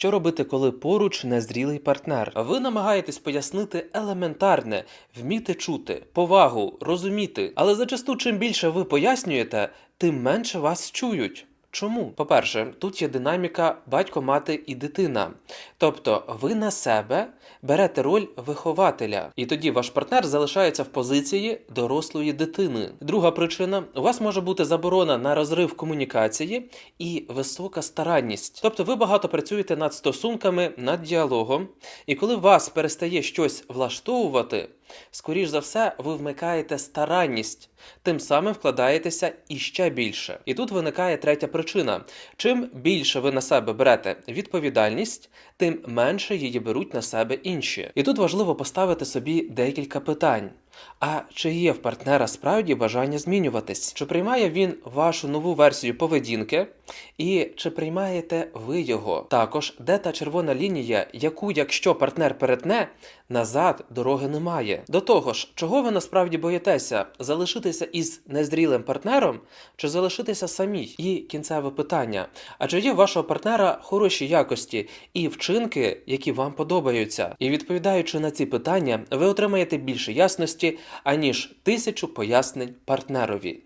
Що робити, коли поруч незрілий партнер? Ви намагаєтесь пояснити елементарне, вміти чути, повагу, розуміти. Але зачасту, чим більше ви пояснюєте, тим менше вас чують. Чому? По-перше, тут є динаміка батько, мати і дитина. Тобто ви на себе берете роль вихователя, і тоді ваш партнер залишається в позиції дорослої дитини. Друга причина: у вас може бути заборона на розрив комунікації і висока старанність. Тобто ви багато працюєте над стосунками, над діалогом, і коли вас перестає щось влаштовувати, скоріш за все, ви вмикаєте старанність, тим самим вкладаєтеся іще більше. І тут виникає третя причина: чим більше ви на себе берете відповідальність, тим менше її беруть на себе інші. І тут важливо поставити собі декілька питань. А чи є в партнера справді бажання змінюватись? Чи приймає він вашу нову версію поведінки? І чи приймаєте ви його? Також де та червона лінія, яку, якщо партнер перетне, назад дороги немає. До того ж, чого ви насправді боїтеся? Залишитися із незрілим партнером чи залишитися самій? І кінцеве питання: а чи є в вашого партнера хороші якості і вчинки, які вам подобаються? І відповідаючи на ці питання, ви отримаєте більше ясності, аніж тисячу пояснень партнерові.